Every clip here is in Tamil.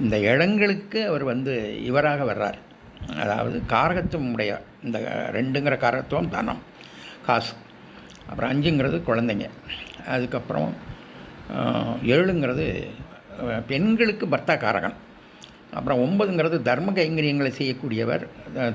இந்த இடங்களுக்கு அவர் வந்து இவராக வர்றார். அதாவது காரகத்துவம் உடைய இந்த ரெண்டுங்கிற காரகத்துவம் தனம் காசு. அப்புறம் அஞ்சுங்கிறது குழந்தைங்க. அதுக்கப்புறம் ஏழுங்கிறது பெண்களுக்கு பர்த்தா காரகன். அப்புறம் ஒன்பதுங்கிறது தர்ம கைங்கரியங்களை செய்யக்கூடியவர்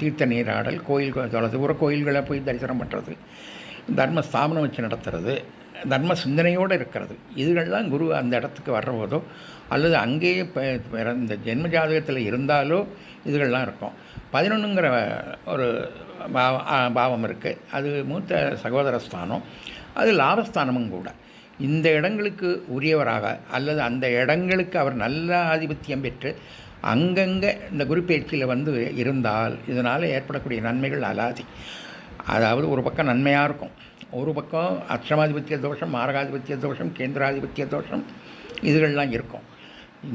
தீர்த்த நீராடல் கோயில் தொலை உர கோயில்களை போய் தரிசனம் பண்ணுறது தர்ம ஸ்தாபனம் வச்சு நடத்துறது தர்ம சிந்தனையோடு இருக்கிறது. இதுகள்லாம் குரு அந்த இடத்துக்கு வர்றபோதோ அல்லது அங்கேயே இந்த ஜென்ம ஜாதகத்தில் இருந்தாலோ இதுகள்லாம் இருக்கும். பதினொன்றுங்கிற ஒரு பாவம் இருக்குது அது மூத்த சகோதர ஸ்தானம். அது லாபஸ்தானமும் கூட. இந்த இடங்களுக்கு உரியவராக அல்லது அந்த இடங்களுக்கு அவர் நல்ல ஆதிபத்தியம் பெற்று அங்கங்கே இந்த குரு பயிற்சியில் வந்து இருந்தால் இதனால் ஏற்படக்கூடிய நன்மைகள் அலாதி. அதாவது ஒரு பக்கம் நன்மையாக இருக்கும். ஒரு பக்கம் அஷ்டமாதிபத்திய தோஷம் மாரகாதிபத்திய தோஷம் கேந்திராதிபத்திய தோஷம் இதுகள்லாம் இருக்கும்.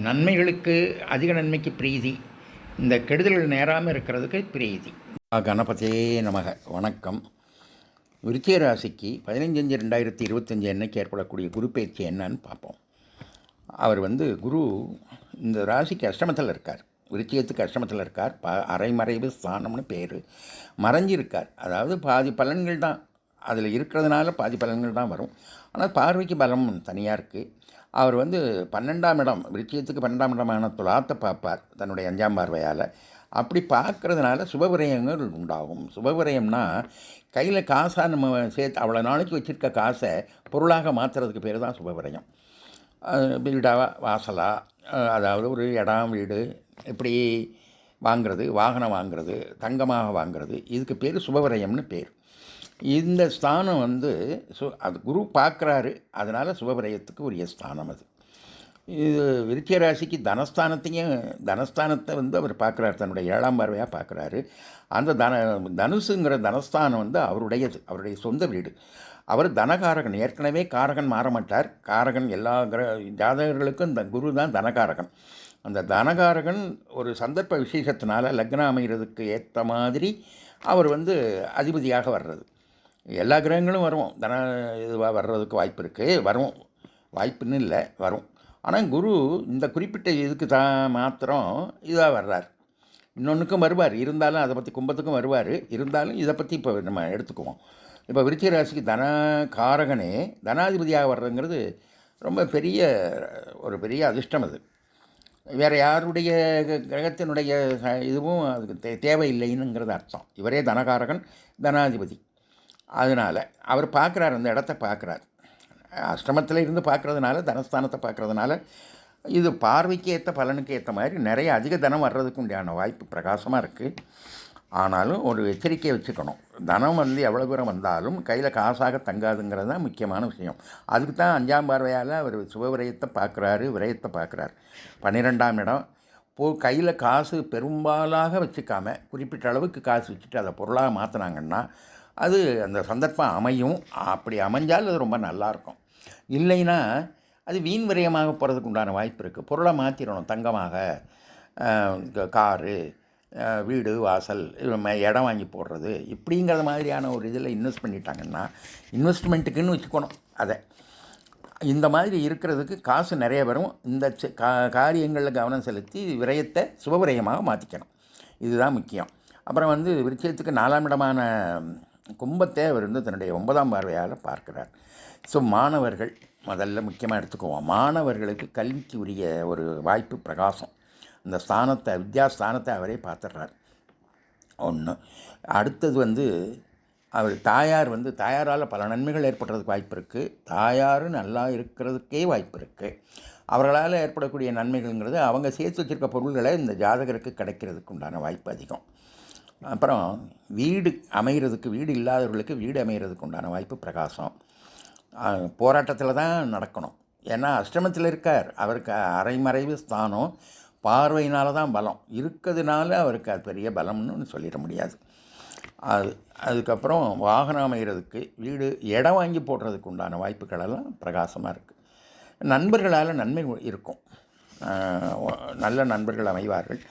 நன்மைகளுக்கு அதிக நன்மைக்கு பிரீதி. இந்த கெடுதல்கள் நேராமல் இருக்கிறதுக்கு பிரீதி. கணபதே நமக. வணக்கம். விருச்சிய ராசிக்கு பதினஞ்சஞ்சு ரெண்டாயிரத்தி இருபத்தஞ்சு அன்னைக்கு ஏற்படக்கூடிய குரு பயிற்சி என்னன்னு பார்ப்போம். அவர் வந்து குரு இந்த ராசிக்கு அஷ்டமத்தில் இருக்கார். விருச்சியத்துக்கு அஷ்டமத்தில் இருக்கார். ப அரைமறைவு ஸ்தானம்னு பேர். மறைஞ்சிருக்கார். அதாவது பாதி பலன்கள் தான். அதில் இருக்கிறதுனால பாதி பலன்கள் தான் வரும். ஆனால் பார்வைக்கு பலம் தனியாக இருக்குது அவர் வந்து பன்னெண்டாம் இடம் விருச்சியத்துக்கு பன்னெண்டாம் இடமான துலாத்தை பார்ப்பார் தன்னுடைய அஞ்சாம் பார்வையால். அப்படி பார்க்குறதுனால சுபவிரயங்கள் உண்டாகும். சுபவிரயம்னா கையில் காசாக நம்ம சேர்த்து அவ்வளோ நாளைக்கு வச்சுருக்க காசை பொருளாக மாற்றுறதுக்கு பேர் தான் சுபவிரயம் வீடாக வாசலாக அதாவது ஒரு இடம் வீடு இப்படி வாங்கிறது வாகனம் வாங்கிறது தங்கமாக வாங்கிறது இதுக்கு பேர் சுபவிரயம்னு பேர். இந்த ஸ்தானம் வந்து சு அது குரு பார்க்குறாரு. அதனால் சுபபிரயத்துக்கு உரிய ஸ்தானம் அது. இது விருச்சிய ராசிக்கு தனஸ்தானத்தையும் தனஸ்தானத்தை வந்து அவர் பார்க்குறாரு. தன்னுடைய ஏழாம் பார்வையாக பார்க்குறாரு. அந்த தன தனுசுங்கிற தனஸ்தானம் வந்து அவருடையது. அவருடைய சொந்த வீடு. அவர் தனகாரகன். ஏற்கனவே காரகன் மாற மாட்டார் காரகன் எல்லா கிர ஜாதகர்களுக்கும் இந்த குரு தான் தனகாரகன். அந்த தனகாரகன் ஒரு சந்தர்ப்ப விசேஷத்தினால லக்னம் அமைகிறதுக்கு ஏற்ற மாதிரி அவர் வந்து அதிபதியாக வர்றது. எல்லா கிரகங்களும் வரும் தன இதுவாக வர்றதுக்கு வாய்ப்பு இருக்குது வரும் வாய்ப்புன்னு இல்லை வரும். ஆனால் குரு இந்த குறிப்பிட்ட இதுக்கு தான் மாத்திரம் இதாக வர்றார். இன்னொன்றுக்கும் வருவார். இருந்தாலும் அதை பற்றி கும்பத்துக்கும் வருவார். இருந்தாலும் இதை பற்றி இப்போ நம்ம எடுத்துக்குவோம். இப்போ விருச்சிக ராசிக்கு தன காரகனே தனாதிபதியாக வர்றதுங்கிறது ரொம்ப பெரிய ஒரு பெரிய அதிர்ஷ்டம் அது. வேறு யாருடைய கிரகத்தினுடைய இதுவும் அதுக்கு தே தேவையில்லைன்னுங்கிறது அர்த்தம். இவரே தனகாரகன் தனாதிபதி. அதனால் அவர் பார்க்குறார் அந்த இடத்த பார்க்குறார். அஷ்டமத்தில் இருந்து பார்க்குறதுனால தனஸ்தானத்தை பார்க்குறதுனால இது பார்வைக்கு ஏற்ற பலனுக்கு ஏற்ற மாதிரி நிறைய அதிக தனம் வர்றதுக்கு உண்டான வாய்ப்பு பிரகாசமாக இருக்குது ஆனாலும் ஒரு எச்சரிக்கையை வச்சுக்கணும். தனம் வந்து எவ்வளோ தூரம் வந்தாலும் கையில் காசாக தங்காதுங்கிறது தான் முக்கியமான விஷயம். அதுக்கு தான் அஞ்சாம் பார்வையால் அவர் சுபவிரயத்தை பார்க்குறாரு விரயத்தை பார்க்குறாரு. பன்னிரெண்டாம் இடம் போ கையில் காசு பெரும்பாலாக வச்சுக்காம குறிப்பிட்ட அளவுக்கு காசு வச்சுட்டு அதை பொருளாக மாற்றினாங்கன்னா அது அந்த சந்தர்ப்பம் அமையும். அப்படி அமைஞ்சால் அது ரொம்ப நல்லாயிருக்கும். இல்லைன்னா அது வீண் விரயமாக போகிறதுக்கு உண்டான வாய்ப்பு இருக்குது பொருளை மாற்றிடணும் தங்கமாக காரு வீடு வாசல் இது இடம் வாங்கி போடுறது. இப்படிங்கிற மாதிரியான ஒரு இதில் இன்வெஸ்ட் பண்ணிட்டாங்கன்னா இன்வெஸ்ட்மெண்ட்டுக்குன்னு வச்சுக்கணும் அதை. இந்த மாதிரி இருக்கிறதுக்கு காசு நிறைய வரும். இந்த செ- கா காரியங்களில் கவனம் செலுத்தி விரயத்தை சுபவிரயமாக மாற்றிக்கணும் இதுதான் முக்கியம். அப்புறம் வந்து விருட்சத்துக்கு நாலாம் இடமான கும்பத்தேவர் வந்து தன்னுடைய ஒன்பதாம் பார்வையால் பார்க்கிறார். ஸோ மாணவர்கள் முதல்ல முக்கியமாக எடுத்துக்குவோம். மாணவர்களுக்கு கல்விக்கு உரிய ஒரு வாய்ப்பு பிரகாசம். இந்த ஸ்தானத்தை வித்யா ஸ்தானத்தை அவரே பார்த்துடுறார் ஒன்று அடுத்தது வந்து அவர் தாயார் வந்து தாயாரால் பல நன்மைகள் ஏற்படுறதுக்கு வாய்ப்பு இருக்குது தாயார் நல்லா இருக்கிறதுக்கே வாய்ப்பு இருக்குது அவர்களால் ஏற்படக்கூடிய நன்மைகள்ங்கிறது அவங்க சேர்த்து வச்சிருக்க பொருள்களை இந்த ஜாதகருக்கு கிடைக்கிறதுக்கு உண்டான வாய்ப்பு அதிகம். அப்புறம் வீடு அமைகிறதுக்கு வீடு இல்லாதவர்களுக்கு வீடு அமைகிறதுக்கு உண்டான வாய்ப்பு பிரகாசம். போராட்டத்தில் தான் நடக்கணும். ஏன்னா அஷ்டமத்தில் இருக்கார். அவருக்கு அரைமறைவு ஸ்தானம். பார்வையினால தான் பலம். இருக்கிறதுனால அவருக்கு அது பெரிய பலம்னு சொல்லிட முடியாது. அது அதுக்கப்புறம் வாகனம் அமைகிறதுக்கு வீடு இடம் வாங்கி போடுறதுக்கு உண்டான வாய்ப்புகளெல்லாம் பிரகாசமாக இருக்குது நண்பர்களால் நன்மை இருக்கும். நல்ல நண்பர்கள் அமைவார்கள்.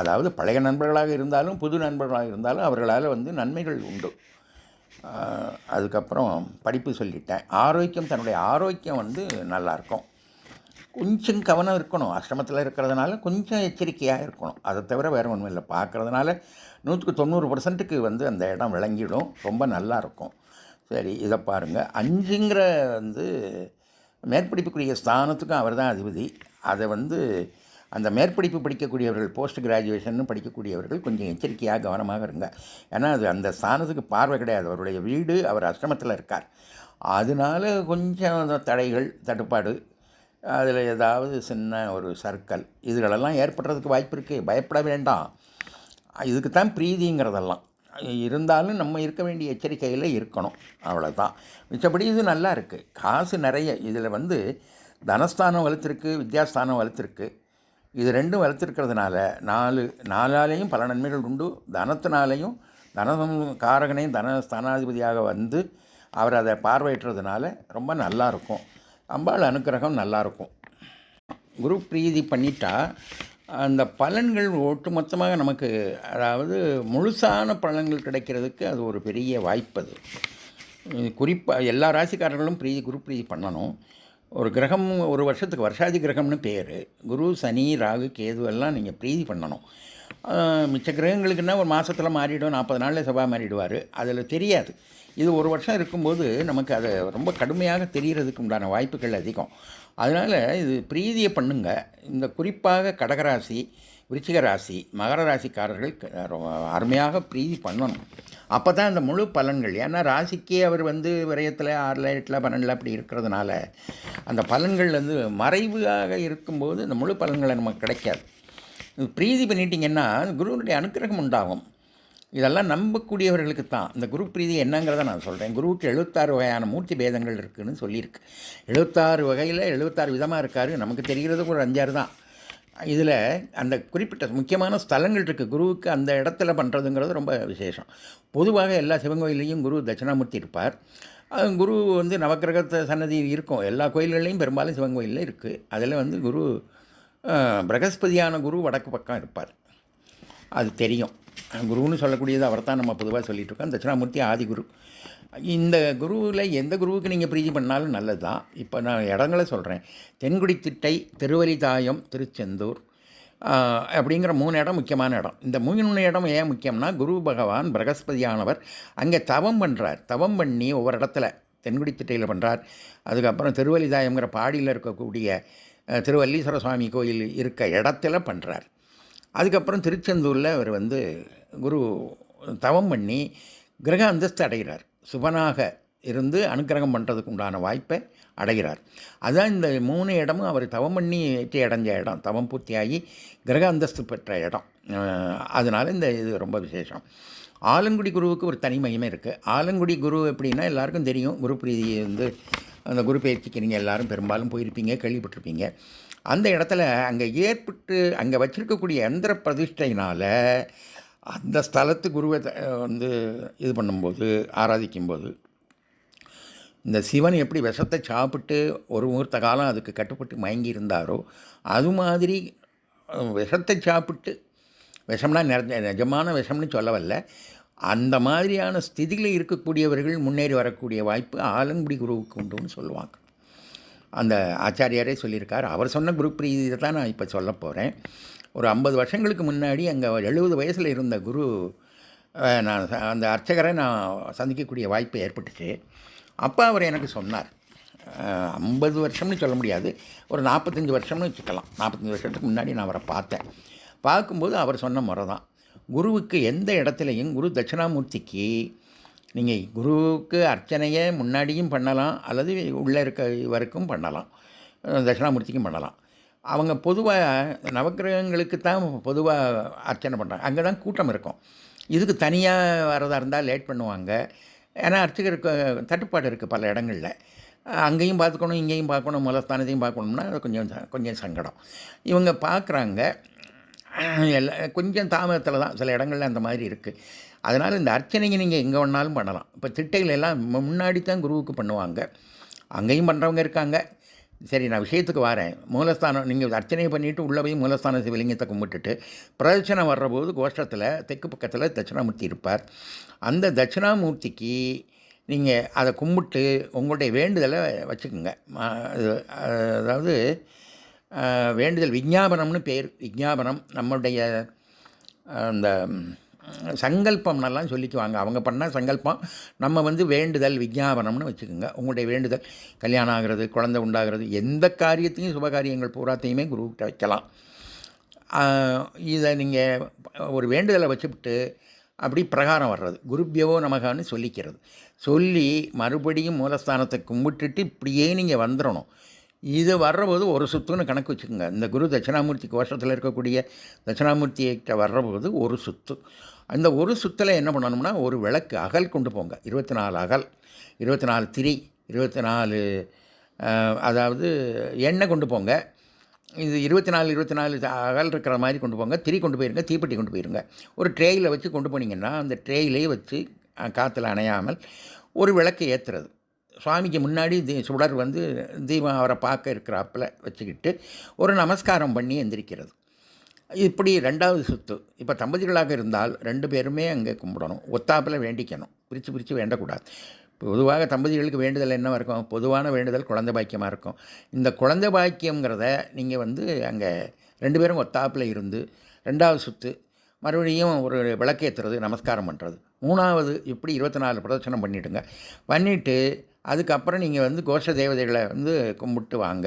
அதாவது பழைய நண்பர்களாக இருந்தாலும் புது நண்பர்களாக இருந்தாலும் அவர்களால் வந்து நன்மைகள் உண்டு. அதுக்கப்புறம் படிப்பு சொல்லிட்டேன். ஆரோக்கியம் தன்னுடைய ஆரோக்கியம் வந்து நல்லாயிருக்கும் கொஞ்சம் கவனம் இருக்கணும். அஷ்டமத்தில் இருக்கிறதுனால கொஞ்சம் எச்சரிக்கையாக இருக்கணும். அதை தவிர வேறு ஒன்றும் இல்லை. பார்க்குறதுனால நூற்றுக்கு தொண்ணூறு பர்சன்ட்டுக்கு வந்து அந்த இடம் விளங்கிடும். ரொம்ப நல்லா இருக்கும் சரி இதை பாருங்கள் அஞ்சுங்கிற வந்து மேற்படிப்புக்குரிய ஸ்தானத்துக்கும் அவர் தான் அதிபதி. அதை வந்து அந்த மேற்படிப்பு படிக்கக்கூடியவர்கள் போஸ்ட் கிராஜுவேஷன் படிக்கக்கூடியவர்கள் கொஞ்சம் எச்சரிக்கையாக கவனமாக இருங்க. ஏன்னா அது அந்த ஸ்தானத்துக்கு பார்வை கிடையாது. அவருடைய வீடு அவர் அஷ்டமத்தில் இருக்கார். அதனால கொஞ்சம் தடைகள் தட்டுப்பாடு அதில் ஏதாவது சின்ன ஒரு சர்க்கல் இதுகளெல்லாம் ஏற்படுறதுக்கு வாய்ப்பு இருக்குது பயப்பட வேண்டாம். இதுக்கு தான் பிரீதிங்கிறதெல்லாம். இருந்தாலும் நம்ம இருக்க வேண்டிய எச்சரிக்கையில் இருக்கணும். அவ்வளோதான் மிச்சப்படி இது நல்லா இருக்குது காசு நிறைய. இதில் வந்து தனஸ்தானம் வலுத்திருக்கு வித்யாஸ்தானம் வலுத்திருக்கு. இது ரெண்டும் வளர்த்துருக்கிறதுனால நாலு நாலாலேயும் பல நன்மைகள் உண்டு. தனத்தினாலேயும் தனதம் காரகனையும் தன ஸ்தானாதிபதியாக வந்து அவர் அதை பார்வையிட்டுறதுனால ரொம்ப நல்லா இருக்கும் அம்பாள் அனுக்கிரகம் நல்லா இருக்கும் குரு பிரீதி பண்ணிட்டா அந்த பலன்கள் ஒட்டுமொத்தமாக நமக்கு அதாவது முழுசான பலன்கள் கிடைக்கிறதுக்கு அது ஒரு பெரிய வாய்ப்பு அது குறிப்பாக எல்லா ராசிக்காரர்களும் பிரீதி குரு பிரீதி பண்ணணும். ஒரு கிரகம் ஒரு வருஷத்துக்கு வருஷாதி கிரகம்னு பேர். குரு சனி ராகு கேது எல்லாம் நீங்கள் பிரீதி பண்ணணும். மிச்ச கிரகங்களுக்குன்னா ஒரு மாதத்தில் மாறிடும் நாற்பது நாளில் செவ்வாய் மாறிடுவார். அதில் தெரியாது. இது ஒரு வருஷம் இருக்கும்போது நமக்கு அதை ரொம்ப கடுமையாக தெரிகிறதுக்கு உண்டான வாய்ப்புகள் அதிகம். அதனால் இது பிரீதியை பண்ணுங்க. இந்த குறிப்பாக கடகராசி விருச்சிக ராசி மகர ராசிக்காரர்கள் க- அருமையாக பிரீதி பண்ணணும். அப்போ தான் இந்த முழு பலன்கள். ஏன்னா ராசிக்கே அவர் வந்து விரயத்தில் ஆறில் எட்டில் பன்னெண்டில் அப்படி இருக்கிறதுனால அந்த பலன்கள் வந்து மறைவாக இருக்கும்போது இந்த முழு பலன்களை நமக்கு கிடைக்காது. பிரீதி பண்ணிட்டீங்கன்னா குருவனுடைய அனுக்கிரகம் உண்டாகும். இதெல்லாம் நம்பக்கூடியவர்களுக்கு தான். இந்த குரு பிரீதி என்னங்கிறத நான் சொல்கிறேன் குருவுக்கு எழுபத்தாறு வகையான மூர்த்தி பேதங்கள் இருக்குதுன்னு சொல்லியிருக்கு. எழுபத்தாறு வகையில் எழுபத்தாறு விதமாக இருக்காரு. நமக்கு தெரிகிறது ஒரு அஞ்சாறு தான். இதில் அந்த குறிப்பிட்ட முக்கியமான ஸ்தலங்கள் இருக்குது. குருவுக்கு அந்த இடத்துல பண்ணுறதுங்கிறது ரொம்ப விசேஷம். பொதுவாக எல்லா சிவங்கோயிலையும் குரு தட்சிணாமூர்த்தி இருப்பார். குரு வந்து நவக்கிரகத்தை சன்னதி இருக்கும். எல்லா கோயில்கள்லையும் பெரும்பாலும் சிவன் கோயிலில் இருக்குது அதில் வந்து குரு பிரகஸ்பதியான குரு வடக்கு பக்கம் இருப்பார். அது தெரியும். குருன்னு சொல்லக்கூடியது அவர் தான் நம்ம பொதுவாக சொல்லிகிட்ருக்கோம் இருக்கோம். தட்சிணாமூர்த்தி ஆதிகுரு. இந்த குருவில் எந்த குருவுக்கு நீங்கள் பிரீதி பண்ணாலும் நல்லது தான் இப்போ நான் இடங்களை சொல்கிறேன் தென்குடி திட்டை திருவலிதாயம் திருச்செந்தூர் அப்படிங்கிற மூணு இடம் முக்கியமான இடம். இந்த மூணு இடம் ஏன் முக்கியம்னா குரு பகவான் பிரகஸ்பதியானவர் அங்கே தவம் பண்ணுறார் தவம் பண்ணி ஒவ்வொரு இடத்துல தென்குடி திட்டையில் பண்ணுறார் அதுக்கப்புறம் திருவலிதாயம்ங்கிற பாடியில் இருக்கக்கூடிய திருவல்லீஸ்வர சுவாமி கோயில் இருக்க இடத்துல பண்ணுறார் அதுக்கப்புறம் திருச்செந்தூரில் அவர் வந்து குரு தவம் பண்ணி கிரக அந்தஸ்து அடைகிறார். சுபனாக இருந்து அனுக்கிரகம் பண்ணுறதுக்கு உண்டான வாய்ப்பை அடைகிறார். அதான் இந்த மூணு இடமும் அவர் தவம் பண்ணி வெற்றி அடைஞ்ச இடம். தவம் பூர்த்தியாகி கிரக அந்தஸ்து பெற்ற இடம். அதனால் இந்த இது ரொம்ப விசேஷம். ஆலங்குடி குருவுக்கு ஒரு தனி மகிமை இருக்குது ஆலங்குடி குரு எப்படின்னா எல்லாருக்கும் தெரியும். குரு பிரீதி வந்து அந்த குரு பயிற்சிக்கு நீங்கள் எல்லாரும் பெரும்பாலும் போயிருப்பீங்க கேள்விப்பட்டிருப்பீங்க. அந்த இடத்துல அங்கே ஏற்பட்டு அங்கே வச்சுருக்கக்கூடிய எந்திர பிரதிஷ்டையினால் அந்த ஸ்தலத்து குருவை த- வந்து இது பண்ணும்போது ஆராதிக்கும்போது இந்த சிவன் எப்படி விஷத்தை சாப்பிட்டு ஒரு முகூர்த்த காலம் அதுக்கு கட்டுப்பட்டு மயங்கி இருந்தாரோ அது மாதிரி விஷத்தை சாப்பிட்டு விஷம்னா நிறைய நிஜமான விஷம்னு சொல்ல வரல அந்த மாதிரியான ஸ்திதியில் இருக்கக்கூடியவர்கள் முன்னேறி வரக்கூடிய வாய்ப்பு ஆலங்குடி குருவுக்கு உண்டுன்னு சொல்லுவாங்க. அந்த ஆச்சாரியாரே சொல்லியிருக்கார். அவர் சொன்ன குரு பிரீதியை தான் நான் இப்போ சொல்ல போகிறேன் ஒரு ஐம்பது வருஷங்களுக்கு முன்னாடி அங்கே எழுபது வயசில் இருந்த குரு நான் அந்த அர்ச்சகரை நான் சந்திக்கக்கூடிய வாய்ப்பு ஏற்பட்டுச்சு. அப்போ அவர் எனக்கு சொன்னார். ஐம்பது வருஷம்னு சொல்ல முடியாது. ஒரு நாற்பத்தஞ்சு வருஷம்னு வச்சுக்கலாம். நாற்பத்தஞ்சு வருஷத்துக்கு முன்னாடி நான் அவரை பார்த்தேன். பார்க்கும்போது அவர் சொன்ன முறை தான் குருவுக்கு எந்த இடத்துலையும் குரு தட்சிணாமூர்த்திக்கு நீங்கள் குருவுக்கு அர்ச்சனையை முன்னாடியும் பண்ணலாம் அல்லது உள்ளே இருக்க வரைக்கும் பண்ணலாம். தட்சிணாமூர்த்திக்கும் பண்ணலாம். அவங்க பொதுவாக நவக்கிரகங்களுக்கு தான் பொதுவாக அர்ச்சனை பண்ணுறாங்க அங்கே தான் கூட்டம் இருக்கும். இதுக்கு தனியாக வரதாக இருந்தால் லேட் பண்ணுவாங்க. ஏன்னா அர்ச்சகருக்கு தட்டுப்பாடு இருக்குது பல இடங்களில். அங்கேயும் பார்த்துக்கணும் இங்கேயும் பார்க்கணும் மூலஸ்தானத்தையும் பார்க்கணும்னா அது கொஞ்சம் கொஞ்சம் சங்கடம். இவங்க பார்க்குறாங்க. எல்லா கொஞ்சம் தாமதத்தில் தான் சில இடங்கள்ல அந்த மாதிரி இருக்குது அதனால் இந்த அர்ச்சனைங்க நீங்கள் எங்கே வேணாலும் பண்ணலாம். இப்போ திட்டைகள் எல்லாம் முன்னாடி தான் குருவுக்கு பண்ணுவாங்க. அங்கேயும் பண்ணுறவங்க இருக்காங்க. சரி நான் விஷயத்துக்கு வரேன். மூலஸ்தானம் நீங்கள் அர்ச்சனை பண்ணிவிட்டு உள்ளே போய் மூலஸ்தான சிவலிங்கத்தை கும்பிட்டுட்டு பிரதட்சணம் வர்றபோது கோஷ்டத்தில் தெற்கு பக்கத்தில் தட்சிணாமூர்த்தி இருப்பார். அந்த தட்சிணாமூர்த்திக்கு நீங்கள் அதை கும்பிட்டு உங்களுடைய வேண்டுதலை வச்சுக்கோங்க. அது- அதாவது வேண்டுதல் விஞ்ஞாபனம்னு பேர் விஞ்ஞாபனம் நம்மளுடைய அந்த சங்கல்பம்னெல்லாம் சொல்லிக்குவாங்க. அவங்க பண்ணால் சங்கல்பம் நம்ம வந்து வேண்டுதல் விஞ்ஞாபனம்னு வச்சுக்கோங்க. உங்களுடைய வேண்டுதல் கல்யாணம் ஆகிறது குழந்தை உண்டாகிறது எந்த காரியத்தையும் சுபகாரியங்கள் பூராத்தையுமே குருக்கிட்ட வைக்கலாம். இதை நீங்கள் ஒரு வேண்டுதலை வச்சுவிட்டு அப்படி பிரகாரம் வர்றது. குருப்பியவோ நமகான்னு சொல்லிக்கிறது. சொல்லி மறுபடியும் மூலஸ்தானத்தை கும்பிட்டுட்டு இப்படியே நீங்கள் வந்துடணும் இது வர்றபோது ஒரு சுத்துன்னு கணக்கு வச்சுக்கோங்க. இந்த குரு தட்சிணாமூர்த்தி கோஷத்தில் இருக்கக்கூடிய தட்சிணாமூர்த்திகிட்ட வர்றபோது ஒரு சுத்து. அந்த ஒரு சுத்தில் என்ன பண்ணணும்னா ஒரு விளக்கு அகல் கொண்டு போங்க. இருபத்தி நாலு அகல் இருபத்தி நாலு திரி இருபத்தி நாலு அதாவது எண்ணெய் கொண்டு போங்க. இது இருபத்தி நாலு இருபத்தி நாலு அகல் இருக்கிற மாதிரி கொண்டு போங்க. திரி கொண்டு போயிருங்க தீப்பெட்டி கொண்டு போயிருங்க. ஒரு ட்ரேயில் வச்சு கொண்டு போனீங்கன்னா அந்த ட்ரேயிலே வச்சு காற்றுல அணையாமல் ஒரு விளக்கு ஏற்றுறது சுவாமிக்கு முன்னாடி தி சுடர் வந்து தீபம் அவரை பார்க்க இருக்கிறாப்பில் வச்சுக்கிட்டு ஒரு நமஸ்காரம் பண்ணி எந்திரிக்கிறது. இப்படி ரெண்டாவது சுத்து. இப்போ தம்பதிகளாக இருந்தால் ரெண்டு பேருமே அங்கே கும்பிடணும். ஒத்தாப்பில் வேண்டிக்கணும். பிரித்து பிரித்து வேண்டக்கூடாது. பொதுவாக தம்பதிகளுக்கு வேண்டுதல் என்ன இருக்கும்? பொதுவான வேண்டுதல் குழந்தை பாக்கியமாக இருக்கும். இந்த குழந்தை பாக்கியங்கிறத நீங்கள் வந்து அங்கே ரெண்டு பேரும் ஒத்தாப்பில் இருந்து ரெண்டாவது சொத்து மறுபடியும் ஒரு விளக்கேற்றுறது நமஸ்காரம் பண்ணுறது மூணாவது இப்படி இருபத்தி நாலு பிரதட்சணம் பண்ணிவிடுங்க பண்ணிவிட்டு அதுக்கப்புறம் நீங்கள் வந்து கோஷ தேவதைகளை வந்து கும்பிட்டு வாங்க.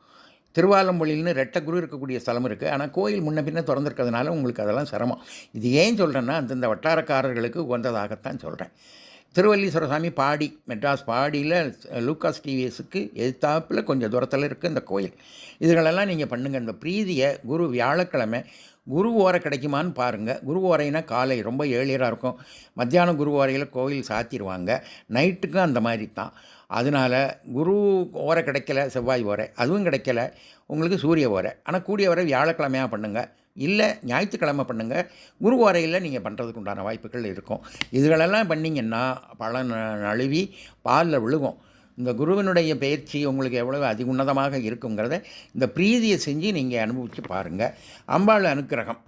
திருவாலம்பொழில்னு ரெட்ட குரு இருக்கக்கூடிய ஸ்தலம் இருக்குது ஆனால் கோயில் முன்ன பின்ன திறந்துருக்கிறதுனால உங்களுக்கு அதெல்லாம் சிரமம். இது ஏன் சொல்கிறேன்னா அந்தந்த வட்டாரக்காரர்களுக்கு உகந்ததாகத்தான் சொல்கிறேன் திருவல்லீஸ்வர சாமி பாடி மெட்ராஸ் பாடியில் லூக்காஸ் டிவிஎஸுக்கு எதிர்த்தாப்பில் கொஞ்சம் தூரத்தில் இருக்குது இந்த கோயில். இதுகளெல்லாம் நீங்கள் பண்ணுங்கள் இந்த பிரீதியை குரு வியாழக்கிழமை குரு ஓரை கிடைக்குமான்னு பாருங்கள் குரு ஓரைனா காலை ரொம்ப ஏழியராக இருக்கும். மத்தியானம் குரு ஓரையில் கோயில் சாத்திடுவாங்க நைட்டுக்கும் அந்த மாதிரி தான் அதனால் குரு ஓரை கிடைக்கல செவ்வாய் ஓரை. அதுவும் கிடைக்கல. உங்களுக்கு சூரிய ஓரை. ஆனால் கூடிய வரை வியாழக்கிழமையாக பண்ணுங்கள் இல்லை ஞாயிற்றுக்கிழமை பண்ணுங்கள் குரு ஓரையில் நீங்கள் பண்ணுறதுக்கு உண்டான வாய்ப்புகள் இருக்கும். இதுகளெல்லாம் பண்ணிங்கன்னா பலன் நழுவி பாலில் விழுகும். இந்த குருவினுடைய பயிற்சி உங்களுக்கு எவ்வளவு அதிகுன்னதமாக இருக்குங்கிறத இந்த பிரீதியை செஞ்சு நீங்கள் அனுபவித்து பாருங்கள் அம்பாள் அனுக்கிரகம்.